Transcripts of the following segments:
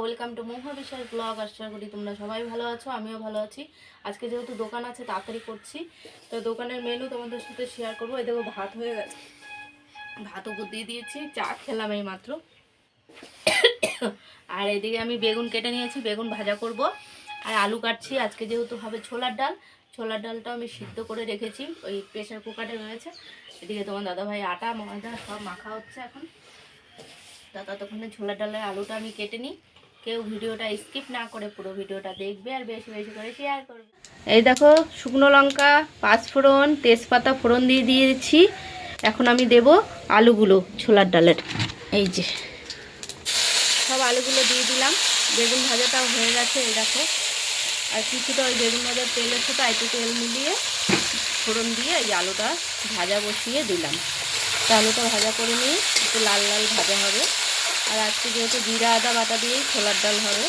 Welcome to মোহা বিশ্বাস blog আশা করি তোমরা সবাই ভালো আছো, আমিও ভালো আছি। আজকে যেহেতু দোকান আছে, তাড়াতাড়ি করছি। তো দোকানের মেনু তোমাদের সাথে শেয়ার করব। এই দেখো, ভাত হয়ে গেছে। ভাত উপর দিয়ে দিয়েছি, চা খেলাম এই মাত্র আর এদিকে আমি বেগুন কেটে নিয়েছি, বেগুন ভাজা করব। আর আলু কাটছি, আজকে যেহেতু হবে ছোলার ডাল। ছোলার ডালটা আমি সিদ্ধ করে রেখেছি, ওই প্রেশার কুকারে রয়েছে। এদিকে তোমার দাদাভাই আটা, ময়দা সব মাখা হচ্ছে এখন। তা ততক্ষণে ছোলার ডালের আলুটা আমি কেটে নিই। কেউ ভিডিওটা স্কিপ না করে পুরো ভিডিওটা দেখবে আর বেশি বেশি করে শেয়ার করবে। এই দেখো, শুকনো লঙ্কা, পাঁচ ফোড়ন, তেজপাতা ফোড়ন দিয়ে দিয়েছি। এখন আমি দেব আলুগুলো ছোলার ডালের। এই যে, সব আলুগুলো দিয়ে দিলাম। বেগুন ভাজাটাও হয়ে গেছে, এই দেখো। আর কিছুটা ওই বেগুন ভাজার তেলের সাথে একটু তেল মিলিয়ে ফোড়ন দিয়ে এই আলুটা ভাজা বসিয়ে দিলাম। তা আলুটা ভাজা করে নিয়ে একটু লাল লাল ভাজা হবে। আর আজকে যেহেতু জিরা, আদা বাটা দিয়েই ছোলার ডাল হবে।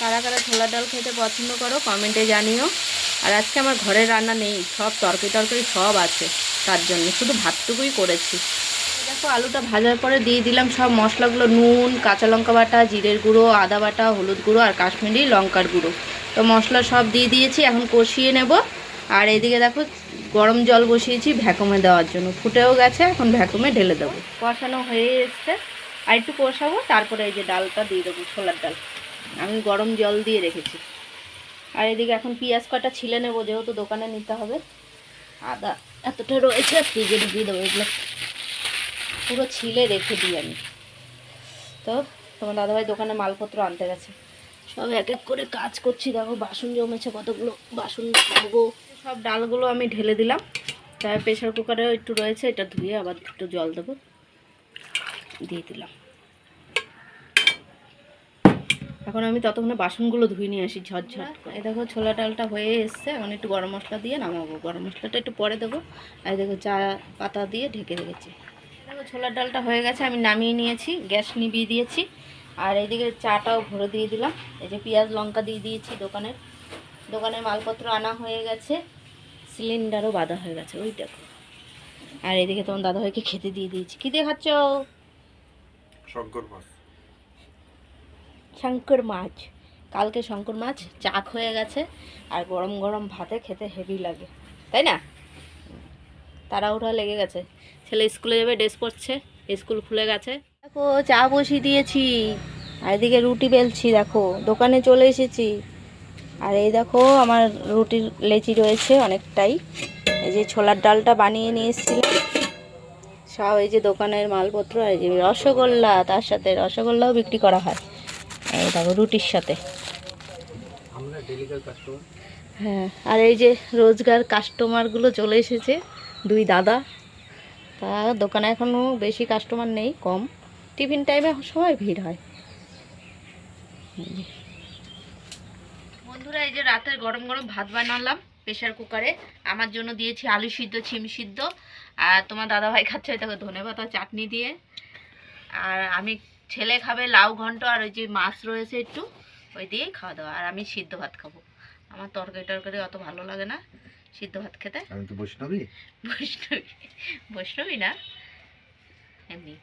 কারা কারা ছোলার ডাল খেতে পছন্দ করো, কমেন্টে জানিও। আর আজকে আমার ঘরে রান্না নেই, সব তরকারি তরকারি সব আছে তার জন্য, শুধু ভাতটুকুই করেছি। দেখো, আলুটা ভাজার পরে দিয়ে দিলাম সব মশলাগুলো, নুন, কাঁচা লঙ্কা বাটা, জিরের গুঁড়ো, আদা বাটা, হলুদ গুঁড়ো আর কাশ্মীরি লঙ্কার গুঁড়ো। তো মশলা সব দিয়ে দিয়েছি, এখন কষিয়ে নেব। আর এদিকে দেখো গরম জল বসিয়েছি ভ্যাকুমে দেওয়ার জন্য। ফুটেও গেছে, এখন ভ্যাকুমে ঢেলে দেবো। কষানো হয়ে এসছে। আর একটু কষাবো, তারপরে এই যে ডালটা দিয়ে দেবো, ছোলার ডাল। আমি গরম জল দিয়ে রেখেছি। আর এদিকে এখন পেঁয়াজ কটা ছিলে নেব, যেহেতু দোকানে নিতে হবে। আদা এতটা রয়েছে ফ্রিজে ঢুকিয়ে দেবো, এগুলো পুরো ছিলে রেখে দিই আমি। তো তোমার দাদাভাই দোকানে মালপত্র আনতে গেছে। সব এক এক করে কাজ করছি দেখো বাসন জমেছে কতগুলো বাসন ধোবো। সব ডালগুলো আমি ঢেলে দিলাম। তাই প্রেশার কুকারেও একটু রয়েছে এটা ধুয়ে আবার একটু জল দেবো। দিয়ে দিলাম। এখন আমি ততক্ষণে বাসনগুলো ধুয়ে নিয়ে আসি ঝটঝট। এই দেখো ছোলা ডালটা হয়ে এসছে এখন একটু গরম মশলা দিয়ে নামাবো। গরম মশলাটা একটু পরে দেবো। আর দেখো চা পাতা দিয়ে ঢেকে রেখেছি। দেখো ছোলার ডালটা হয়ে গেছে আমি নামিয়ে নিয়েছি গ্যাস নিভিয়ে দিয়েছি। আর এইদিকে চাটাও ভরে দিয়ে দিলাম। এই যে পেঁয়াজ লঙ্কা দিয়ে দিয়েছি দোকানের দোকানের মালপত্র আনা হয়ে গেছে। সিলিন্ডারও বাঁধা হয়ে গেছে ওই দেখো। আর এদিকে তোমার দাদাভাইকে খেতে দিয়ে দিয়েছি। কী দিয়ে খাচ্ছ? শঙ্কর মাছ। শঙ্কর মাছ। কালকে শঙ্কর মাছ চাক হয়ে গেছে। আর গরম গরম ভাতে খেতে হেভি লাগে। তাই না? তারা তাড়াহুড়া লেগে গেছে। ছেলে স্কুলে যাবে ড্রেস পরছে স্কুল খুলে গেছে। দেখো চা বসিয়ে দিয়েছি। আর এদিকে রুটি বেলছি দেখো দোকানে চলে এসেছি। আর এই দেখো আমার রুটির লেচি রয়েছে অনেকটাই। এই যে ছোলার ডালটা বানিয়ে নিয়ে এসেছিলাম। সব এই যে দোকানের মালপত্র আর এই যে রসগোল্লা তার সাথে রসগোল্লাও বিক্রি করা হয়। এই দেখো রুটির সাথে। হ্যাঁ আর এই যে রোজগার কাস্টমারগুলো চলে এসেছে দুই দাদা। তা দোকানে এখনও বেশি কাস্টমার নেই কম। টিফিন টাইমে সবাই ভিড় হয়। বন্ধুরা এই যে রাতের গরম গরম ভাত বানালাম প্রেশার কুকারে। আমার জন্য দিয়েছি আলু সিদ্ধ ছিম সিদ্ধ। আর তোমার দাদাভাই খাচ্ছে দেখো ধনে পাতা চাটনি দিয়ে। আর আমি ছেলে খাবে লাউ ঘন্ট আর ওই যে মাছ রয়েছে একটু ওই দিয়েই খাওয়া দাওয়া। আর আমি সিদ্ধ ভাত খাব। আমার তরকারি টরকারি অত ভালো লাগে না সিদ্ধ ভাত খেতে। আমি তো বৈষ্ণবী? বৈষ্ণবী। বৈষ্ণবী না এমনি।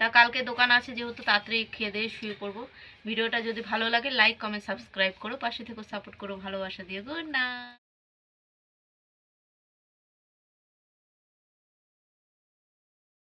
তা কালকে দোকান আছে যেহেতু তাড়াতাড়ি খেয়ে দিয়ে শুয়ে পড়ব। ভিডিওটা যদি ভালো লাগে লাইক কমেন্ট সাবস্ক্রাইব করো। পাশে থেকে সাপোর্ট করো। ভালোবাসা দিয়ে। গুড না